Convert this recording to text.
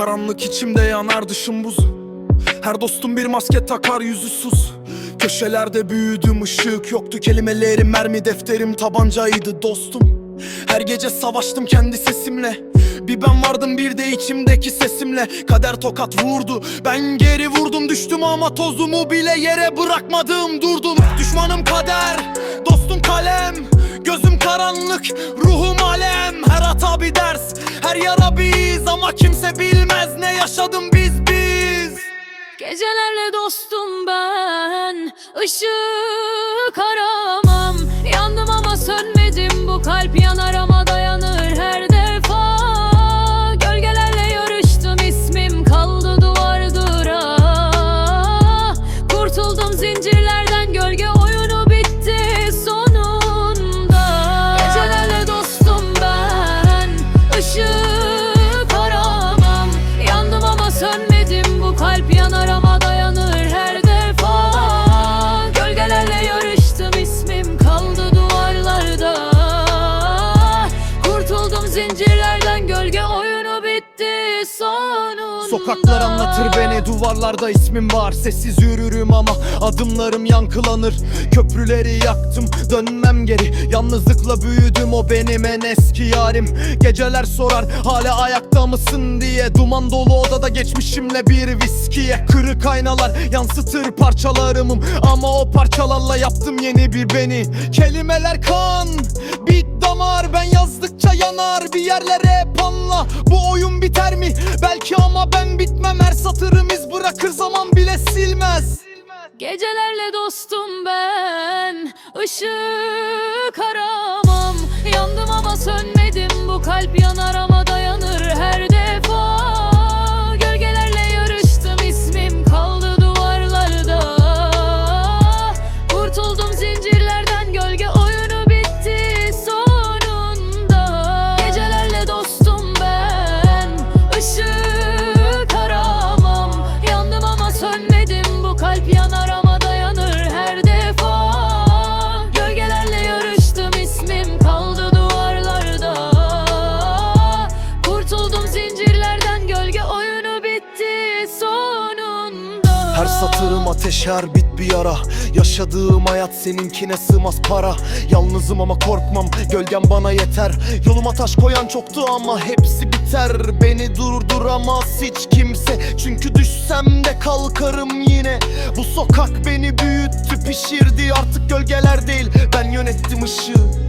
Karanlık içimde yanar dışım buz. Her dostum bir maske takar yüzü sus. Köşelerde büyüdüm ışık yoktu Kelimelerim mermi defterim tabancaydı dostum. Her gece savaştım kendi sesimle. Bir ben vardım bir de içimdeki sesimle. Kader tokat vurdu Ben geri vurdum. Düştüm ama tozumu bile yere bırakmadım durdum. Düşmanım kader Dostum kalem. Gözüm karanlık Ruhum alem. Her hata bir ders Her yara bir iz Ama kimse bilmez Ne yaşadım biz biz. Gecelerle dostum ben ışık aramam. Yandım ama sönmedim bu kalp yanar ama kalp yanar ama dayanır her defa. Gölgelerle yarıştım ismim kaldı duvarlarda. Kurtuldum zincirlerden Sokaklar anlatır beni duvarlarda ismim var. Sessiz yürürüm ama adımlarım yankılanır. Köprüleri yaktım dönmem geri. Yalnızlıkla büyüdüm o benim en eski yarim. Geceler sorar hala ayakta mısın? diye. Duman dolu odada geçmişimle bir viskiye. Kırık aynalar yansıtır parçalarımım. Ama o parçalarla yaptım yeni bir beni. Kelimeler kan bit damar. Ben yazdıkça yanar bir yerlere panla Bu oyun biter mi? Belki ama ben bitmem. Her satırım iz bırakır zaman bile silmez. Gecelerle dostum ben ışık aramam. Yandım ama sönmedim bu kalp yanar ama bu kalp yanar ama dayanır her defa. Gölgelerle yarıştım ismim kaldı duvarlarda. Kurtuldum zincirlerden gölge oyunu bitti sonunda. Her satırım ateş her bit bir yara. Yaşadığım hayat seninkine sığmaz para. Yalnızım ama korkmam gölgem bana yeter. Yoluma taş koyan çoktu ama hepsi biter Beni durduramaz hiç kimse. Çünkü düşsem de kalkarım yine. Bu sokak beni büyüttü pişirdi. Artık gölgeler değil ben yönettim ışığı